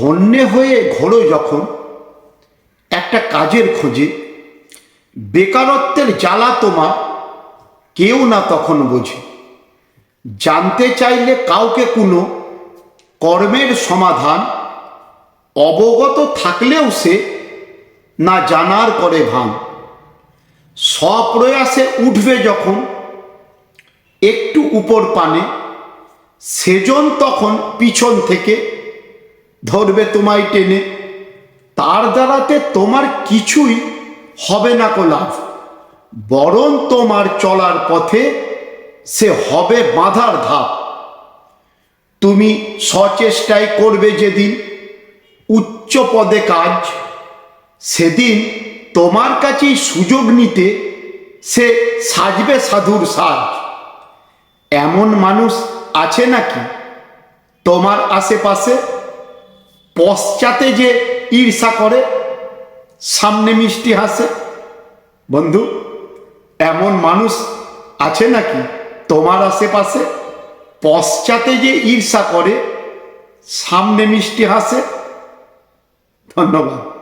হন্যে হয়ে ঘোরো যখন, একটা কাজের খোঁজে, বেকারত্বের জ্বালা তোমার, কেউ না তখন বোঝে। জানতে চাইলে কাউকে কোনো, কর্মের সমাধান, অবগত থাকলেও সে না জানার করে ভান। স্বপ্রয়াসে উঠবে যখন, একটু উপর পানে, সেজন তখন পিছন থেকে ধরবে তোমায় টেনে। তার দ্বারাতে তোমার কিছুই হবে না কো লাভ বরং তোমার চলার পথে সে হবে বাঁধার ধাপ। তুমি সচেষ্টায় করবে যেদিন উচ্চ পদে কাজ, সেদিন তোমার কাছেই সুযোগ নিতে সে সাজবে সাধুর সাজ। এমন মানুষ আছে নাকি তোমার আশেপাশে? পশ্চাতে যে ঈর্ষা করে, সামনে মিষ্টি হাসে। বন্ধু, এমন মানুষ আছে নাকি তোমার আশেপাশে? পশ্চাতে যে ঈর্ষা করে, সামনে মিষ্টি হাসে। ধন্যবাদ।